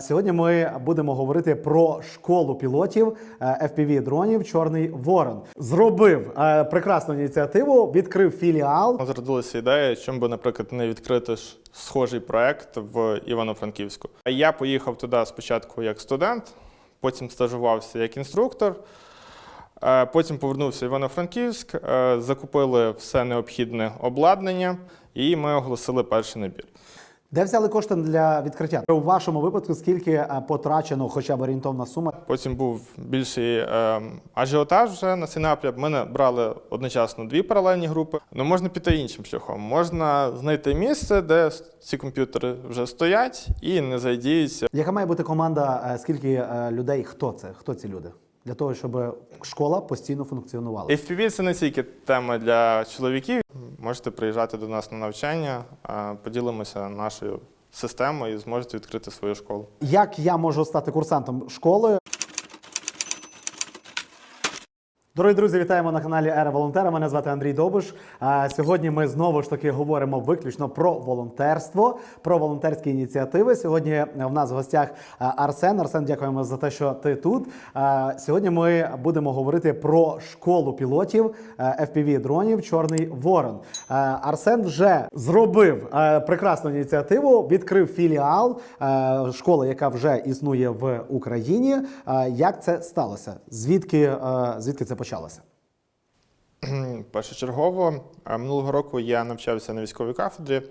Сьогодні ми будемо говорити про школу пілотів е, FPV дронів Чорний Ворон. Зробив е, прекрасну ініціативу, відкрив філіал. Зродилася ідея, чим би, наприклад, не відкрити схожий проект в Івано-Франківську. Я поїхав туди спочатку як студент, потім стажувався як інструктор. е, Потім повернувся в Івано-Франківськ, закупили все необхідне обладнання, і ми оголосили перший набір. Де взяли кошти для відкриття? У вашому випадку скільки е, потрачено, хоча б орієнтовна сума? Потім був більший е, ажіотаж вже на цей напрям. Ми не брали одночасно дві паралельні групи. Ну можна піти іншим шляхом. Можна знайти місце, де ці комп'ютери вже стоять і не задіються. Яка має бути команда? е, Скільки е, людей? Хто це? Хто ці люди? Для того, щоб школа постійно функціонувала. FPV – це не тільки тема для чоловіків. Можете приїжджати до нас на навчання, поділимося нашою системою і зможете відкрити свою школу. Як я можу стати курсантом школи? Дорогі друзі, вітаємо на каналі Ера Волонтера. Мене звати Андрій Довбиш. А Сьогодні ми знову ж таки говоримо виключно про волонтерство, про волонтерські ініціативи. Сьогодні в нас в гостях Арсен. Арсен, дякуємо за те, що ти тут. Сьогодні ми будемо говорити про школу пілотів FPV дронів Чорний Ворон. Арсен вже зробив прекрасну ініціативу, відкрив філіал школи, яка вже існує в Україні. Як це сталося? Звідки, звідки це почалося? Першочергово е, минулого року я навчався на військовій кафедрі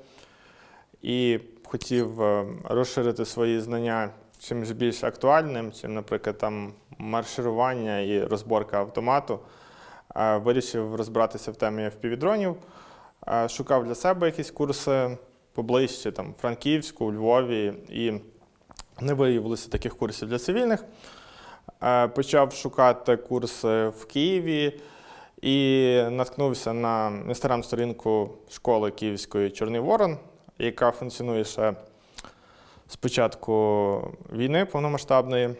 і хотів е, розширити свої знання чимось більш актуальним, чим, наприклад, там марширування і розборка автомату. Е, Вирішив розбиратися в темі FPV-дронів, Е, шукав для себе якісь курси поближче, там, Франківську, Львові, і не виявилося таких курсів для цивільних. Е, Почав шукати курси в Києві і наткнувся на інстаграм-сторінку школи Київської Чорний Ворон, яка функціонує ще з початку війни повномасштабної.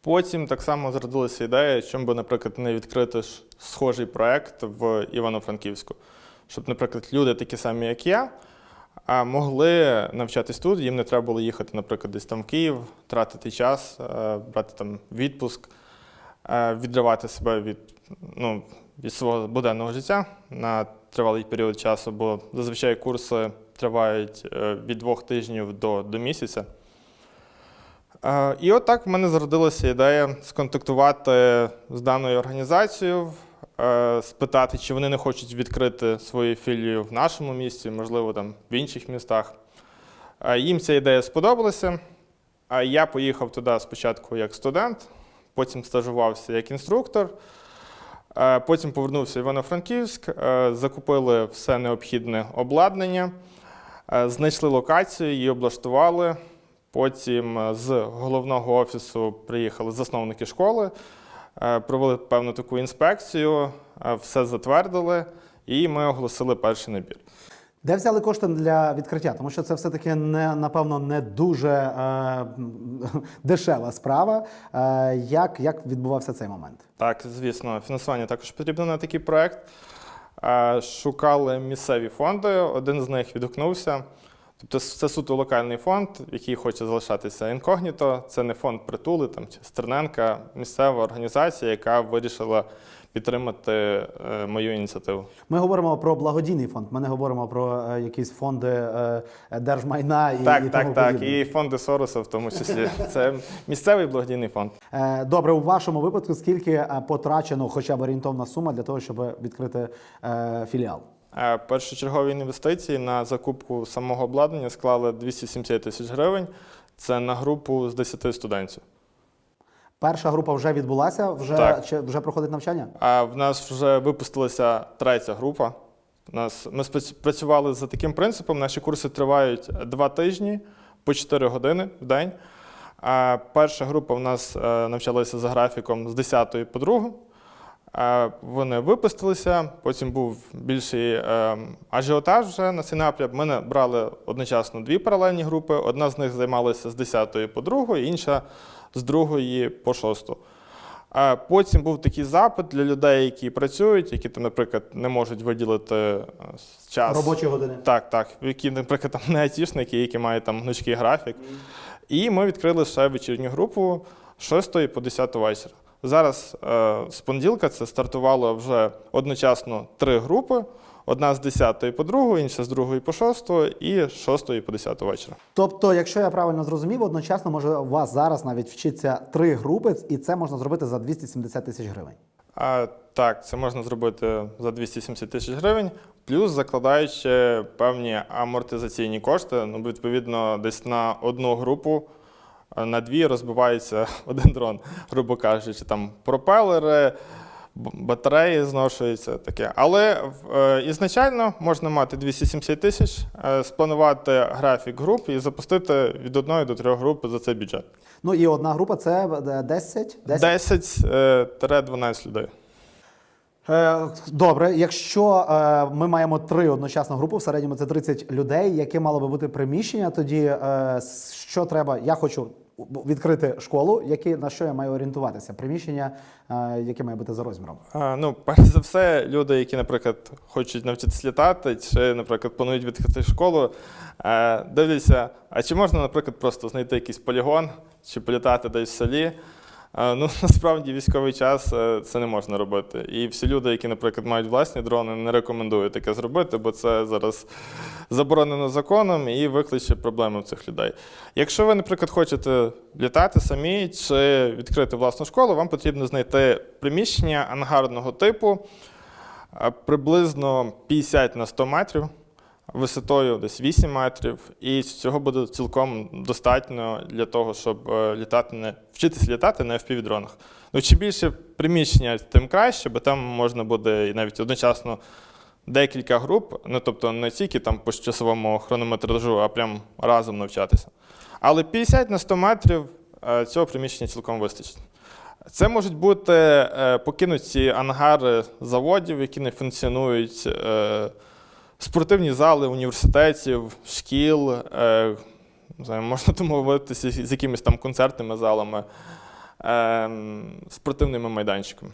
Потім так само зродилася ідея, чим би, наприклад, не відкрити схожий проект в Івано-Франківську. Щоб, наприклад, люди такі самі, як я, могли навчатись тут, їм не треба було їхати, наприклад, десь там в Київ, тратити час, е, брати там відпуск, е, відривати себе від, ну, від свого буденного життя на тривалий період часу, бо зазвичай курси тривають е, від двох тижнів до, до місяця. І от в мене зародилася ідея сконтактувати з даною організацією, спитати, чи вони не хочуть відкрити свою філію в нашому місті, можливо, там в інших містах. Е, Їм ця ідея сподобалася. А Я поїхав туди спочатку як студент, потім стажувався як інструктор. Е, Потім повернувся в Івано-Франківськ, е, закупили все необхідне обладнання, е, знайшли локацію, її облаштували. Потім е, з головного офісу приїхали засновники школи, е, провели певну таку інспекцію, е, все затвердили, і ми оголосили перший набір. Де взяли кошти для відкриття? Тому що це все-таки не напевно не дуже е, дешева справа. Е, як, як відбувався цей момент? Так, звісно, фінансування також потрібно на такий проект. Е, Шукали місцеві фонди, один з них відгукнувся. Тобто це суто локальний фонд, який хоче залишатися інкогніто. Це не фонд притули там, чи Стерненка, місцева організація, яка вирішила підтримати е, мою ініціативу. Ми говоримо про благодійний фонд. Ми не говоримо про е, якісь фонди е, держмайна і, Так, і так, тому так. подібне. І фонди Сороса в тому числі. Це місцевий благодійний фонд. Добре, у вашому випадку скільки потрачено хоча б орієнтовна сума для того, щоб відкрити філіал? Е, Першочергові інвестиції на закупку самого обладнання склали 270 тисяч гривень. Це на групу з 10 студентів. Перша група вже відбулася, вже Так. чи вже проходить навчання? А в нас вже випустилася третя група. Нас, ми працювали за таким принципом. Наші курси тривають два тижні по 4 години в день. А перша група в нас е, навчалася за графіком з 10 по 2. Вони випустилися, потім був більший е, ажіотаж вже на цей напрям. Ми брали одночасно дві паралельні групи. Одна з них займалася з 10 по 2, інша з 2 по 6. Потім був такий запит для людей, які працюють, які там, наприклад, не можуть виділити е, час. Робочі години. Так, так. Які, наприклад, там не айтішники, які мають там гнучкий графік. І ми відкрили ще вечірню групу з 6 по 10 вечора. Зараз е, з понеділка це стартувало вже одночасно три групи: одна з 10 по 2, інша з 2 по 6 і з 6 по 10 вечора. Тобто, якщо я правильно зрозумів, одночасно може у вас зараз навіть вчиться три групи, і це можна зробити за 270 тисяч гривень. А, так, це можна зробити за 270 тисяч гривень, плюс закладаючи певні амортизаційні кошти. Ну, відповідно, десь на одну групу, на дві розбивається один дрон, грубо кажучи, там пропелери, батареї зношуються таке. Але е, ізначально можна мати 270 тисяч, е, спланувати графік груп і запустити від одної до трьох груп за цей бюджет. Ну і одна група це е, 10? 10? 10-12 людей. Е, Добре, якщо е, ми маємо три одночасно групи, в середньому це 30 людей, яке мало би бути приміщення, тоді е, що треба? Я хочу відкрити школу, які, на що я маю орієнтуватися? Приміщення, яке має бути за розміром. А, ну, перш за все, люди, які, наприклад, хочуть навчитися літати, чи, наприклад, планують відкрити школу, дивляться, а чи можна, наприклад, просто знайти якийсь полігон чи політати десь в селі. Ну, насправді, військовий час е, це не можна робити. І всі люди, які, наприклад, мають власні дрони, не рекомендують таке зробити, бо це зараз заборонено законом і викличе проблеми в цих людей. Якщо ви, наприклад, хочете літати самі чи відкрити власну школу, вам потрібно знайти приміщення ангарного типу приблизно 50 на 100 метрів, висотою десь 8 метрів, і цього буде цілком достатньо для того, щоб е, літати не вчитися літати на FPV-дронах. Ну, чим більше приміщення, тим краще, бо там можна буде і навіть одночасно декілька груп, ну тобто не тільки там по часовому хронометражу, а прям разом навчатися. Але 50 на 100 метрів е, цього приміщення цілком вистачить. Це можуть бути е, покинуті ангари заводів, які не функціонують, спортивні зали університетів, шкіл, е, не знаю, можна домовитися з якимись там концертними залами, е, спортивними майданчиками.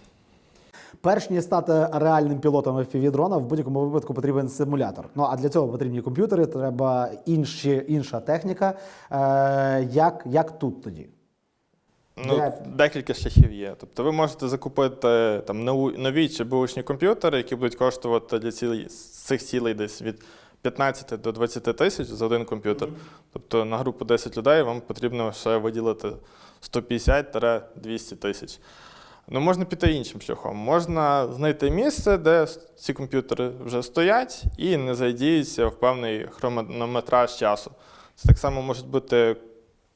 Перш ніж стати реальним пілотом FPV-дрона, в будь-якому випадку потрібен симулятор. Ну а для цього потрібні комп'ютери, треба інші, інша техніка. Е, як, як тут тоді? Ну, Де- декілька шляхів є. Тобто ви можете закупити там нові чи бушні комп'ютери, які будуть коштувати для цілей, цих цілей десь від 15 до 20 тисяч за один комп'ютер. Тобто на групу 10 людей вам потрібно ще виділити 150-200 тисяч. Ну, можна піти іншим шляхом. Можна знайти місце, де ці комп'ютери вже стоять і не задіються в певний хронометраж часу. Це так само можуть бути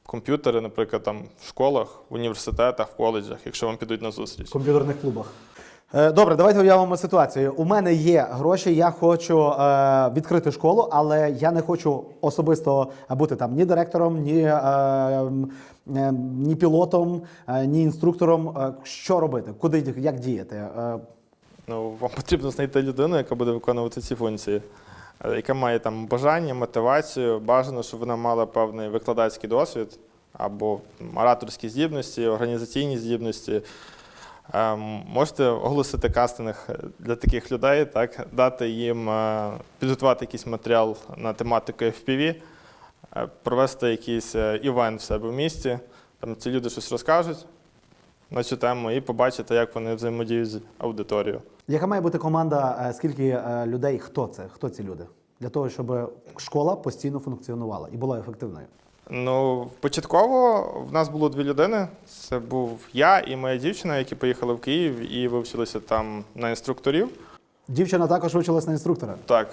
комп'ютери, наприклад, там в школах, в університетах, в коледжах, якщо вам підуть на зустріч. В комп'ютерних клубах. Е, Добре, давайте уявимо ситуацію. У мене є гроші, я хочу е, відкрити школу, але я не хочу особисто бути там ні директором, ні, е, е, ні пілотом, е, ні інструктором. Що робити? Куди як діяти? Е, Ну, вам потрібно знайти людину, яка буде виконувати ці функції, яка має там бажання, мотивацію. Бажано, щоб вона мала певний викладацький досвід або ораторські здібності, організаційні здібності. Е, Можете оголосити кастинг для таких людей, так, дати їм е, підготувати якийсь матеріал на тематику FPV, е, провести якийсь е, івент в себе в місті. Там ці люди щось розкажуть на цю тему і побачите, як вони взаємодіють з аудиторією. Яка має бути команда? е, Скільки е, людей? Хто це? Хто ці люди? Для того, щоб школа постійно функціонувала і була ефективною. Ну, початково в нас було дві людини. Це був я і моя дівчина, які поїхали в Київ і вивчилися там на інструкторів. Дівчина також вивчилась на інструктора. Так.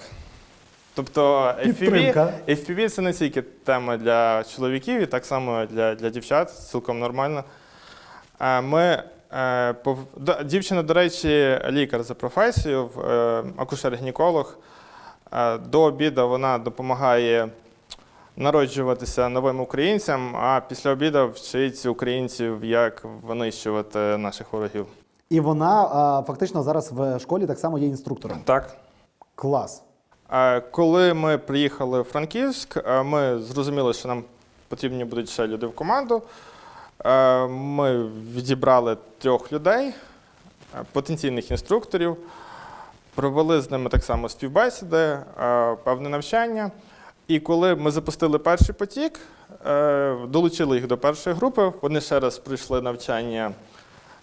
Тобто FPV, FPV це не тільки тема для чоловіків, і так само для, для дівчат, цілком нормально. Е, Ми, дівчина, до речі, лікар за професією, е, акушер-гінеколог. Е, До обіду вона допомагає народжуватися новим українцям, а після обіду вчить українців, як винищувати наших ворогів. І вона е, фактично зараз в школі так само є інструктором. Так. Клас. Е, Коли ми приїхали в Франківськ, е, ми зрозуміли, що нам потрібні будуть ще люди в команду. Е, Ми відібрали трьох людей, е, потенційних інструкторів, провели з ними так само співбесіди, е, певне навчання. І коли ми запустили перший потік, долучили їх до першої групи, вони ще раз пройшли навчання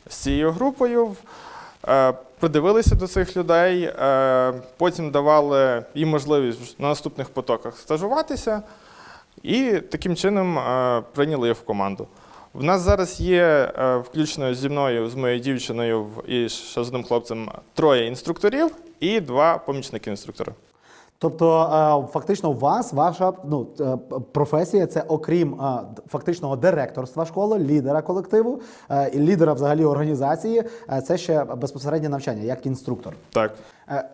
з цією групою, придивилися до цих людей, потім давали їм можливість на наступних потоках стажуватися, і таким чином прийняли їх в команду. В нас зараз є е, включно зі мною, з моєю дівчиною і ще з одним хлопцем троє інструкторів і два помічники інструктора. Тобто, е, фактично, у вас ваша ну, е, професія це окрім е, фактичного директорства школи, лідера колективу і лідера взагалі організації. Це ще безпосереднє навчання, як інструктор. Так.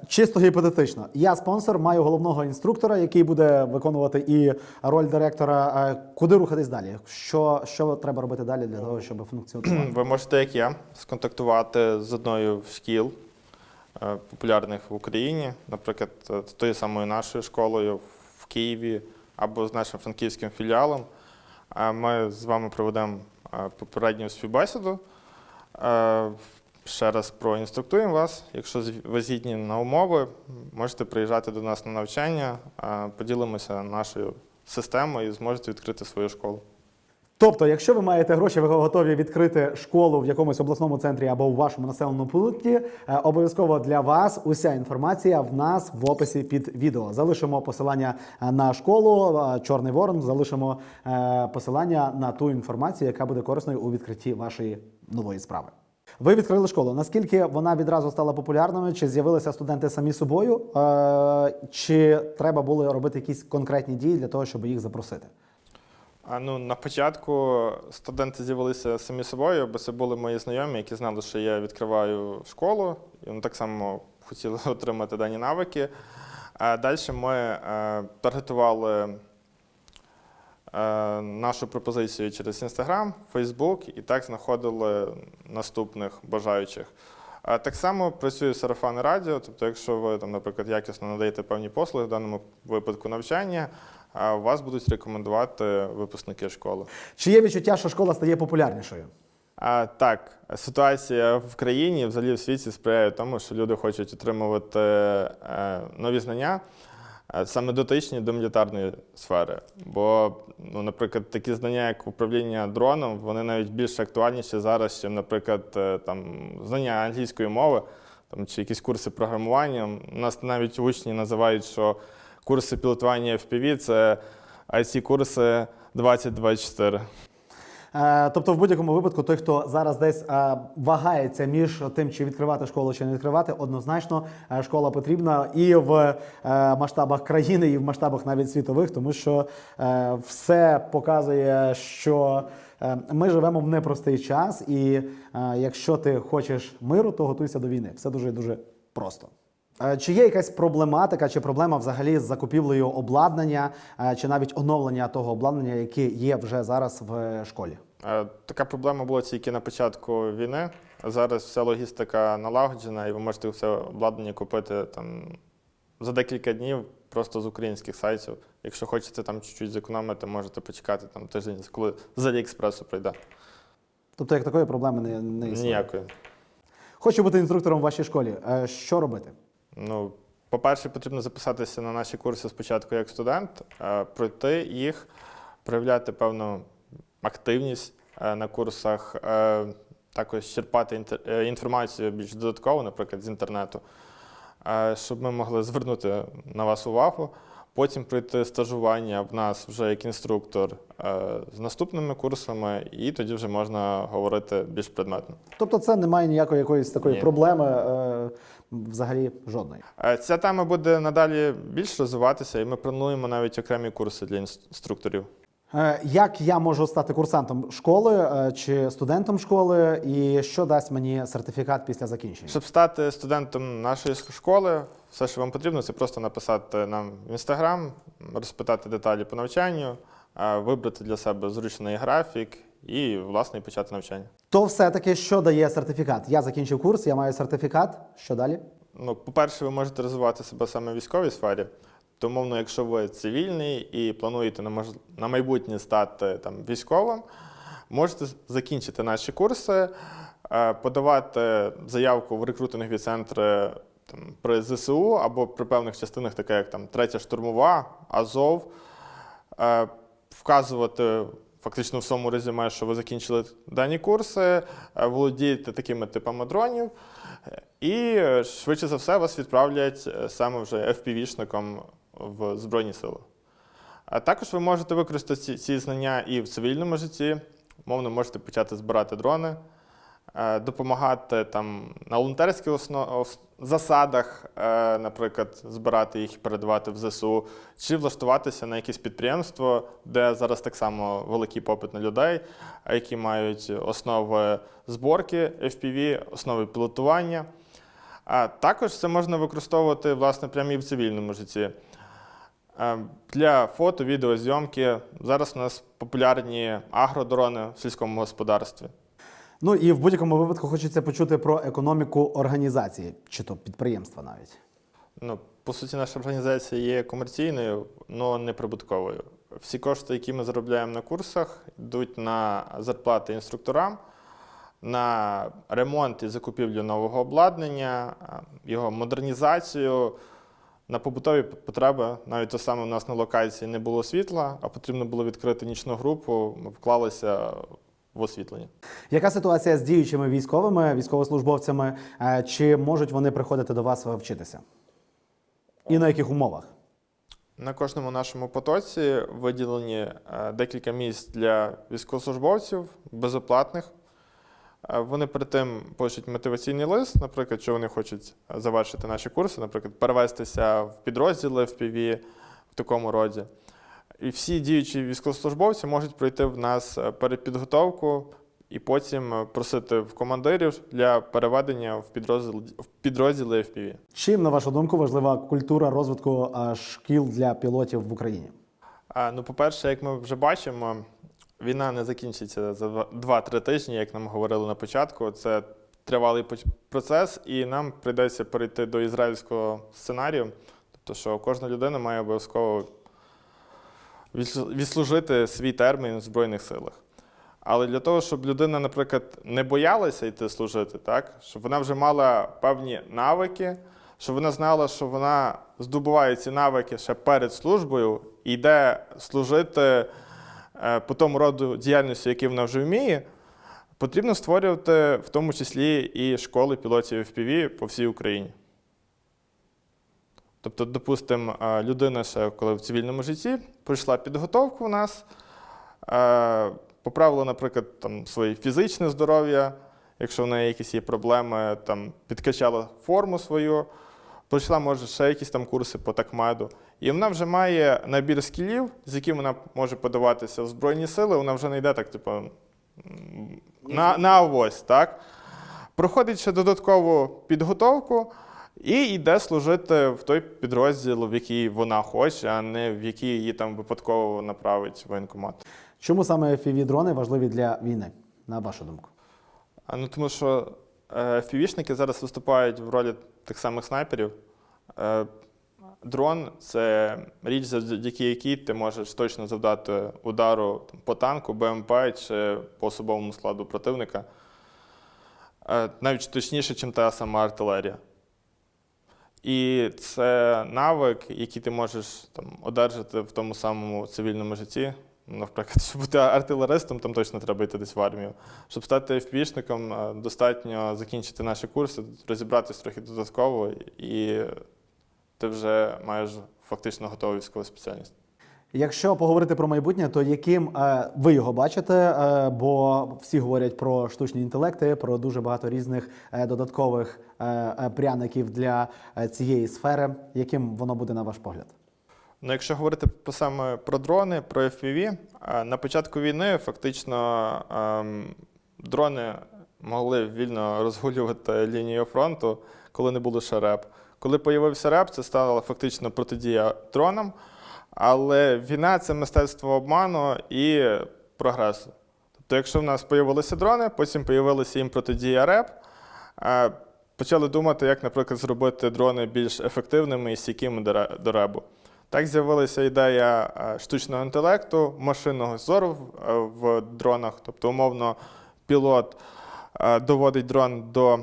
Чисто гіпотетично. Я спонсор, маю головного інструктора, який буде виконувати і роль директора. Куди рухатись далі? Що, що треба робити далі для того, щоб функціонувати? Ви можете, як я, сконтактувати з одною з шкіл популярних в Україні, наприклад, е, з тою самою нашою школою в Києві або з нашим франківським філіалом. Е, Ми з вами проведемо е, попередню співбесіду. Е, Ще раз проінструктуємо вас. Якщо ви згідні на умови, можете приїжджати до нас на навчання, е, поділимося нашою системою і зможете відкрити свою школу. Тобто, якщо ви маєте гроші, ви готові відкрити школу в якомусь обласному центрі або у вашому населеному пункті, е, обов'язково для вас уся інформація в нас в описі під відео. Залишимо посилання е, на школу е, Чорний Ворон, залишимо посилання на ту інформацію, яка буде корисною у відкритті вашої нової справи. Ви відкрили школу. Наскільки вона відразу стала популярною? Чи з'явилися студенти самі собою? Чи треба було робити якісь конкретні дії для того, щоб їх запросити? Ну, на початку студенти з'явилися самі собою, бо це були мої знайомі, які знали, що я відкриваю школу, і вони так само хотіли отримати дані навики. А далі ми е, таргетували е, нашу пропозицію через Instagram, Facebook і так знаходили наступних бажаючих. Так само працює сарафанне радіо, тобто, якщо ви, там, наприклад, якісно надаєте певні послуги, в даному випадку навчання, вас будуть рекомендувати випускники школи. Чи є відчуття, що школа стає популярнішою? А, так, ситуація в країні, взагалі в світі сприяє тому, що люди хочуть отримувати е, нові знання, е, саме дотичні до мілітарної сфери. Бо, ну, наприклад, такі знання, як управління дроном, вони навіть більш актуальніші зараз, ніж, наприклад, е, там, знання англійської мови там, чи якісь курси програмування. У нас навіть учні називають, що курси пілотування FPV – це IT-курси 2024. Е, Тобто, в будь-якому випадку, той, хто зараз десь е, вагається між тим, чи відкривати школу, чи не відкривати, однозначно е, школа потрібна і в масштабах країни, і в масштабах навіть світових, тому що все показує, що ми живемо в непростий час, і якщо ти хочеш миру, то готуйся до війни. Все дуже дуже просто. Е, Чи є якась проблематика чи проблема взагалі з закупівлею обладнання, е, чи навіть оновлення того обладнання, яке є вже зараз в школі? Е, Така проблема була тільки на початку війни. Зараз вся логістика налагоджена, і ви можете все обладнання купити там за декілька днів просто з українських сайтів. Якщо хочете там чуть-чуть зекономити, можете почекати там тиждень, коли з Аліекспресу прийде. Тобто, як такої проблеми не, не існує. Ніякої. Хочу бути інструктором в вашій школі. Що робити? Ну, по-перше, потрібно записатися на наші курси спочатку як студент, е, пройти їх, проявляти певну активність е, на курсах, е, також черпати інформацію більш додатково, наприклад, з інтернету, щоб ми могли звернути на вас увагу. Потім пройти стажування в нас вже як інструктор е, з наступними курсами, і тоді вже можна говорити більш предметно. Тобто, це немає ніякої якоїсь такої Ні. проблеми, е, взагалі жодної. Е, Ця тема буде надалі більш розвиватися, і ми плануємо навіть окремі курси для інструкторів. Е, Як я можу стати курсантом школи е, чи студентом школи, і що дасть мені сертифікат після закінчення? Щоб стати студентом нашої школи, все, що вам потрібно, це просто написати нам в інстаграм, розпитати деталі по навчанню, е, вибрати для себе зручний графік і, власне, почати навчання. То все-таки що дає сертифікат? Я закінчив курс, я маю сертифікат. Що далі? Ну, по-перше, ви можете розвивати себе саме в військовій сфері. Тому, якщо ви цивільний і плануєте на, майбутнє стати там, військовим, можете закінчити наші курси, е, подавати заявку в рекрутингові центри там, при ЗСУ або при певних частинах, таке як там третя штурмова, Азов, е, вказувати фактично в своєму резюме, що ви закінчили дані курси, е, володієте такими типами дронів, і швидше за все вас відправлять саме вже FPV-шником в Збройні Сили. А також ви можете використати ці, знання і в цивільному житті. Мовно, можете почати збирати дрони, е, допомагати там на волонтерських осно- ос- засадах, е, наприклад, збирати їх і передавати в ЗСУ, чи влаштуватися на якесь підприємство, де зараз так само великий попит на людей, які мають основи зборки FPV, основи пілотування. А також це можна використовувати власне прямо і в цивільному житті. Е, Для фото, відеозйомки зараз у нас популярні агродрони в сільському господарстві. Ну і в будь-якому випадку хочеться почути про економіку організації, чи то підприємства навіть. Ну, по суті, наша організація є комерційною, але не прибутковою. Всі кошти, які ми заробляємо на курсах, йдуть на зарплати інструкторам, на ремонт і закупівлю нового обладнання, його модернізацію, на побутові потреби. Навіть то саме у нас на локації не було світла, а потрібно було відкрити нічну групу. Ми вклалися в освітлення. Яка ситуація з діючими військовими, військовослужбовцями? Е, Чи можуть вони приходити до вас вчитися? І на яких умовах? На кожному нашому потоці виділені е, декілька місць для військовослужбовців безоплатних. Вони перед тим пишуть мотиваційний лист, наприклад, що вони хочуть завершити наші курси, наприклад, перевестися в підрозділи FPV в такому роді. І всі діючі військовослужбовці можуть пройти в нас е, перепідготовку і потім е, просити в командирів для переведення в підрозділ в підрозділи FPV. Чим, на вашу думку, важлива культура розвитку е, шкіл для пілотів в Україні? Ну, по-перше, як ми вже бачимо, війна не закінчиться за два- 2-3 тижні, як нам говорили на початку. Це тривалий процес, і нам прийдеться перейти до ізраїльського сценарію. Тобто, що кожна людина має обов'язково відслужити свій термін в Збройних силах. Але для того, щоб людина, наприклад, не боялася йти служити, так? щоб вона вже мала певні навики, щоб вона знала, що вона здобуває ці навики ще перед службою і йде служити по тому роду діяльності, який вона вже вміє, потрібно створювати в тому числі і школи пілотів FPV по всій Україні. Тобто, допустимо, е, людина ще коли в цивільному житті пройшла підготовку у нас, е, поправила, наприклад, там, своє фізичне здоров'я, якщо в неї якісь є проблеми, там, підкачала форму свою, пройшла, може, ще якісь там курси по такмеду. І вона вже має набір скілів, з яким вона може подаватися в Збройні сили, вона вже не йде так, типу, на, на авось, так? Проходить ще додаткову підготовку і йде служити в той підрозділ, в який вона хоче, а не в який її там випадково направить воєнкомат. Чому саме FPV-дрони важливі для війни, на вашу думку? А, ну, тому що FPV-шники зараз виступають в ролі тих самих снайперів. Е, дрон це річ, завдяки якій ти можеш точно завдати удару по танку, БМП чи по особовому складу противника. Е, навіть точніше, ніж та сама артилерія. І це навик, який ти можеш там, одержати в тому самому цивільному житті. Наприклад, щоб бути артилеристом, там точно треба йти десь в армію. Щоб стати FPV-шником, е, достатньо закінчити наші курси, розібратись трохи додатково, і ти вже маєш фактично готову військову спеціальність. Якщо поговорити про майбутнє, то яким е, ви його бачите? Е, бо всі говорять про штучні інтелекти, про дуже багато різних е, додаткових е, е, пряників для е, цієї сфери. Яким воно буде на ваш погляд? Ну, якщо говорити саме про дрони, про FPV, е, на початку війни фактично ем, дрони могли вільно розгулювати лінію фронту, коли не було ще РЕП. Коли появився РЕП, це стала фактично протидія дронам. Але війна це мистецтво обману і прогресу. Тобто, якщо в нас з'явилися дрони, потім з'явилася їм протидія РЕП, е, почали думати, як, наприклад, зробити дрони більш ефективними і стійкими до ребу. Так з'явилася ідея е, штучного інтелекту, машинного зору в- е, дронах. Тобто, умовно, пілот е, доводить дрон до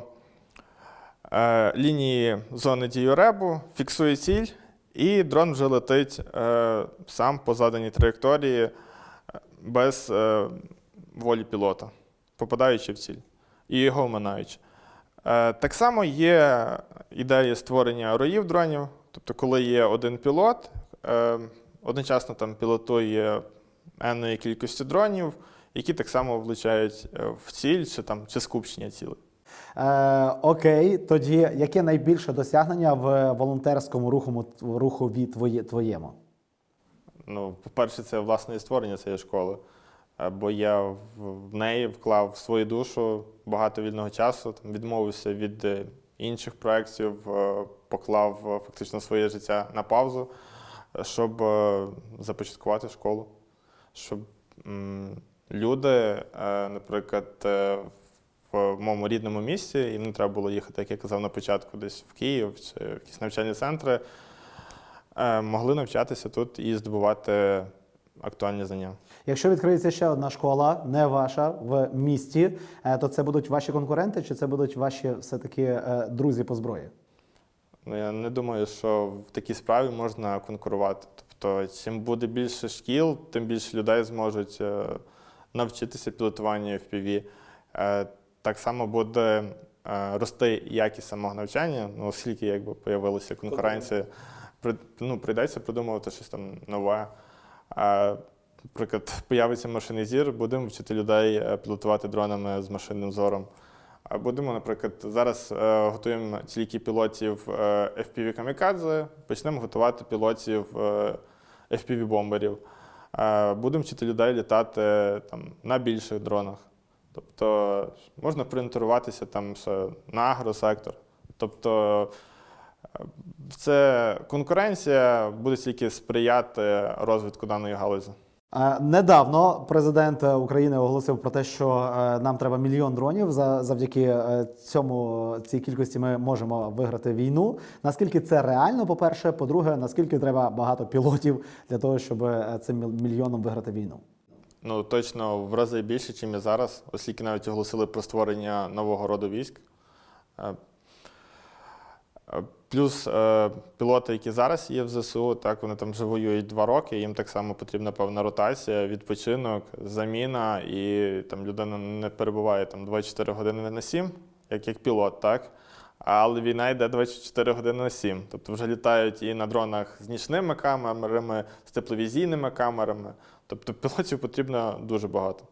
лінії зони дії ребу, фіксує ціль, і дрон вже летить сам по заданій траєкторії без волі пілота, попадаючи в ціль і його оминаючи. Так само є ідея створення роїв дронів, тобто, коли є один пілот, е, одночасно там пілотує енної кількості дронів, які так само влучають е, в ціль чи, там, чи скупчення цілей. Е, окей, тоді яке найбільше досягнення в волонтерському руху, рухові твоє, твоєму? Ну, по-перше, це власне створення цієї школи. Е, Бо я в неї вклав свою душу багато вільного часу, там, відмовився від інших проєктів, е, поклав е, фактично своє життя на паузу, щоб е, започаткувати школу. Щоб люди, наприклад, в моєму рідному місті, їм не треба було їхати, як я казав на початку, десь в Київ чи в якісь навчальні центри, могли навчатися тут і здобувати актуальні знання. Якщо відкриється ще одна школа, не ваша в місті, е, то це будуть ваші конкуренти, чи це будуть ваші все-таки е, друзі по зброї? Ну, я не думаю, що в такій справі можна конкурувати. Тобто, чим буде більше шкіл, тим більше людей зможуть е, навчитися пілотуванню FPV. Так само буде рости якість самого навчання, ну, оскільки якби появилася конкуренція, ну, прийдеться придумувати щось там нове. Наприклад, появиться машинний зір, будемо вчити людей е, пілотувати дронами з машинним зором. Будемо, наприклад, зараз е, готуємо тільки пілотів е, FPV камікадзе, почнемо готувати пілотів FPV бомберів. Будемо вчити людей літати там, на більших дронах. Тобто можна принтеруватися там ще на агросектор. Тобто це конкуренція буде тільки сприяти розвитку даної галузі. Е, Недавно президент України оголосив про те, що е, нам треба мільйон дронів. За завдяки е, цьому цій кількості ми можемо виграти війну. Наскільки це реально? По перше, по-друге, наскільки треба багато пілотів для того, щоб цим міл- мільйоном виграти війну? Ну, точно в рази більше, ніж є зараз, оскільки навіть оголосили про створення нового роду військ. Е, Плюс е, пілоти, які зараз є в ЗСУ, так вони там вже воюють два роки, їм так само потрібна певна ротація, відпочинок, заміна, і там людина не перебуває там 24 години на 7, як, як пілот, так? Але війна йде 24 години на 7. Тобто вже літають і на дронах з нічними камерами, з тепловізійними камерами. Тобто пілотів потрібно дуже багато.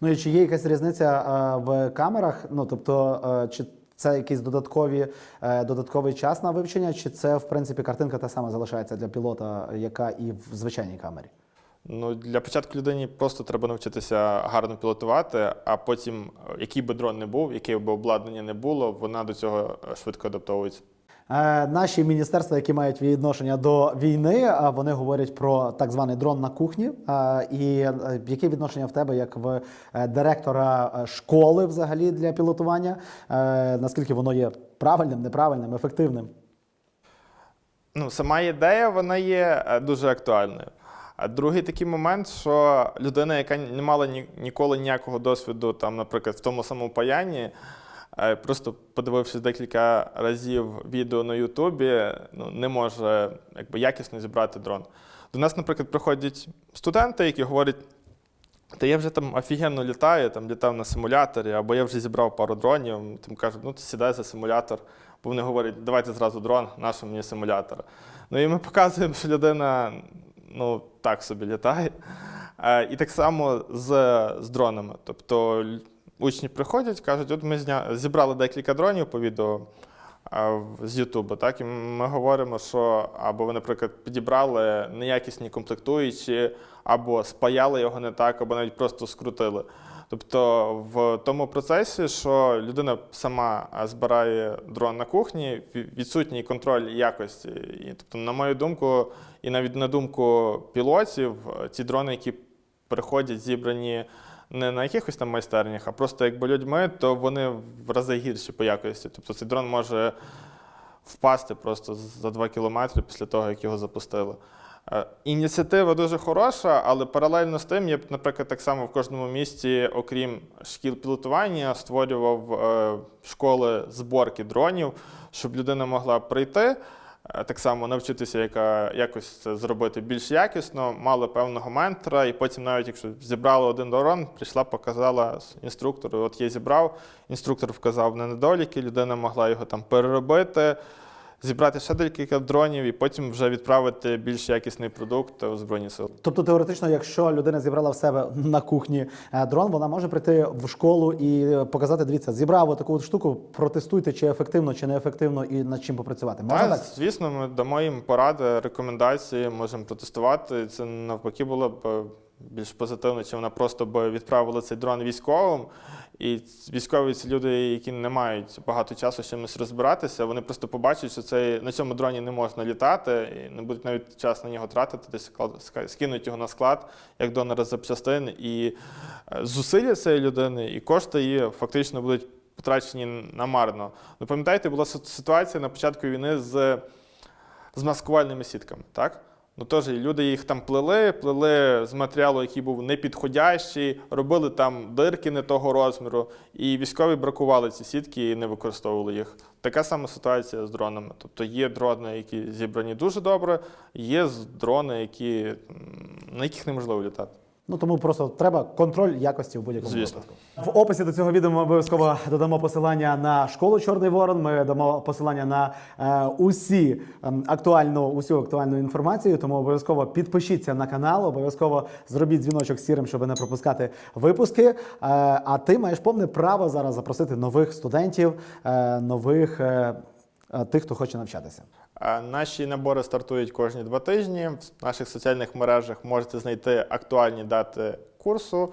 Ну і чи є якась різниця е, в камерах? Ну тобто, чи це якісь додаткові, е, додатковий час на вивчення, чи це в принципі картинка та сама залишається для пілота, яка і в звичайній камері? Ну, для початку людині просто треба навчитися гарно пілотувати, а потім, е, який би дрон не був, яке би обладнання не було, вона до цього е, швидко адаптовується. Е, Наші міністерства, які мають відношення до війни, е, вони говорять про так званий дрон на кухні. Е, І яке відношення в тебе як в директора школи взагалі для пілотування? Наскільки воно є правильним, неправильним, ефективним? Ну, сама ідея вона є дуже актуальною. А другий такий момент, що людина, яка не мала ні, ніколи ніякого досвіду, там, наприклад, в тому самому паянні, просто подивившись декілька разів відео на Ютубі, ну, не може якби, якісно зібрати дрон. До нас, наприклад, приходять студенти, які говорять, та я вже там офігенно літаю, там літав на симуляторі, або я вже зібрав пару дронів. Там кажуть, ну ти сідай за симулятор. Бо вони говорять, давайте зразу дрон, наш мені симулятор. Ну і ми показуємо, що людина ну, так собі літає. Е, І так само з, з дронами. Тобто учні приходять, кажуть, от ми зня... зібрали декілька дронів по відео з Ютубу, так, і ми говоримо, що або ви, наприклад, підібрали неякісні комплектуючі, або спаяли його не так, або навіть просто скрутили. Тобто в тому процесі, що людина сама збирає дрон на кухні, відсутній контроль якості. І, тобто, на мою думку, і навіть на думку пілотів, ці дрони, які приходять зібрані не на якихось там майстернях, а просто якби людьми, то вони в рази гірші по якості. Тобто цей дрон може впасти просто за 2 кілометри після того, як його запустили. Е, Ініціатива дуже хороша, але паралельно з тим я б, наприклад, так само в кожному місті, окрім шкіл пілотування, створював е, школи зборки дронів, щоб людина могла прийти, так само навчитися, яка, якось це зробити більш якісно, мали певного ментора, і потім, навіть якщо зібрали один дорон, прийшла, показала інструктору, от я зібрав, інструктор вказав на недоліки, людина могла його там переробити зібрати ще декілька дронів і потім вже відправити більш якісний продукт у Збройні Сили. Тобто, теоретично, якщо людина зібрала в себе на кухні е, дрон, вона може прийти в школу і е, показати: дивіться, зібрав таку от штуку, протестуйте, чи ефективно, чи не ефективно, і над чим попрацювати. Можна Та, так? звісно, ми дамо їм поради, рекомендації, можемо протестувати. Це навпаки було б е, більш позитивно, чи вона просто б відправила цей дрон військовим. І військові це люди, які не мають багато часу з чимось розбиратися. Вони просто побачать, що цей на цьому дроні не можна літати, і не будуть навіть час на нього тратити, десь скинуть його на склад як донора запчастин. І е, зусилля цієї людини і кошти її фактично будуть потрачені намарно. Ну, пам'ятаєте, була ситуація на початку війни з, з маскувальними сітками, так? Ну теж люди їх там плели, плели з матеріалу, який був непідходящий, робили там дирки не того розміру, і військові бракували ці сітки і не використовували їх. Така сама ситуація з дронами. Тобто є дрони, які зібрані дуже добре, є дрони, які, на яких неможливо літати. Ну тому просто треба контроль якості в будь-якому випадку. В описі до цього відео ми обов'язково додамо посилання на школу Чорний Ворон. Ми дамо посилання на е, усі ем, актуальну усю актуальну інформацію. Тому обов'язково підпишіться на канал, обов'язково зробіть дзвіночок сірим, щоб не пропускати випуски. Е, а ти маєш повне право зараз запросити нових студентів, е, нових е, е, тих, хто хоче навчатися. Наші набори стартують кожні два тижні. В наших соціальних мережах можете знайти актуальні дати курсу,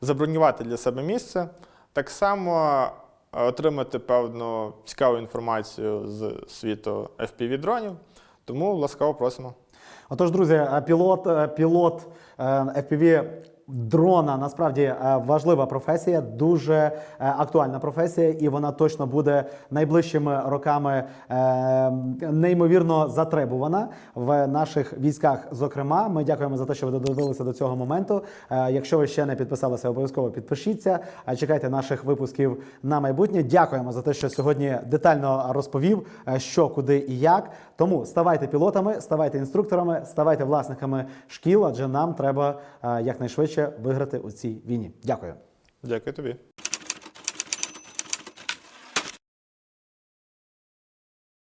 забронювати для себе місце. Так само е, отримати певну цікаву інформацію з світу FPV-дронів. Тому ласкаво просимо. Отож, друзі, е, пілот, е, пілот е, FPV дрона насправді е, важлива професія, дуже е, актуальна професія, і вона точно буде найближчими роками е, неймовірно затребувана в наших військах. Зокрема, ми дякуємо за те, що ви додивилися до цього моменту. Якщо ви ще не підписалися, обов'язково підпишіться. Чекайте наших випусків на майбутнє. Дякуємо за те, що сьогодні детально розповів, що, куди і як. Тому ставайте пілотами, ставайте інструкторами, ставайте власниками шкіл, адже нам треба е, якнайшвидше виграти у цій війні. Дякую. Дякую тобі.